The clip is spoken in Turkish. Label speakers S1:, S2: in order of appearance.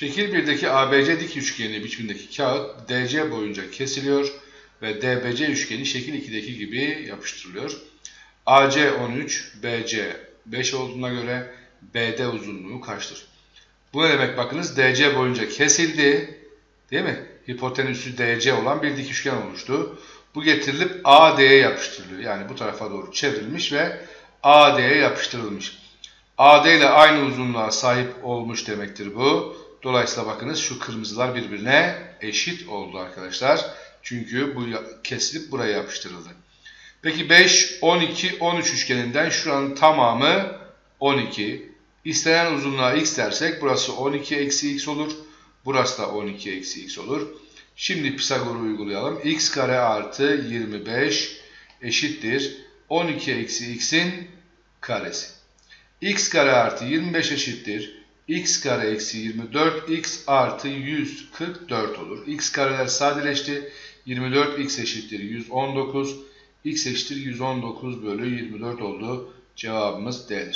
S1: Şekil 1'deki ABC dik üçgeni biçimindeki kağıt DC boyunca kesiliyor ve DBC üçgeni şekil 2'deki gibi yapıştırılıyor. AC 13, BC 5 olduğuna göre BD uzunluğu kaçtır? Bu ne demek bakınız DC boyunca kesildi. Değil mi? Hipotenüsü DC olan bir dik üçgen oluştu. Bu getirilip AD'ye yapıştırılıyor. Yani bu tarafa doğru çevrilmiş ve AD'ye yapıştırılmış. AD ile aynı uzunluğa sahip olmuş demektir bu. Dolayısıyla bakınız şu kırmızılar birbirine eşit oldu arkadaşlar. Çünkü bu kesilip buraya yapıştırıldı. Peki 5, 12, 13 üçgeninden şuranın tamamı 12. İstenen uzunluğa x dersek burası 12 eksi x olur. Burası da 12 eksi x olur. Şimdi Pisagor'u uygulayalım. x kare artı 25 eşittir 12 eksi x'in karesi. x kare artı 25 eşittir x kare eksi 24 x artı 144 olur. x kareler sadeleşti. 24 x eşittir 119 x eşittir 119 bölü 24 oldu. Cevabımız D'dir.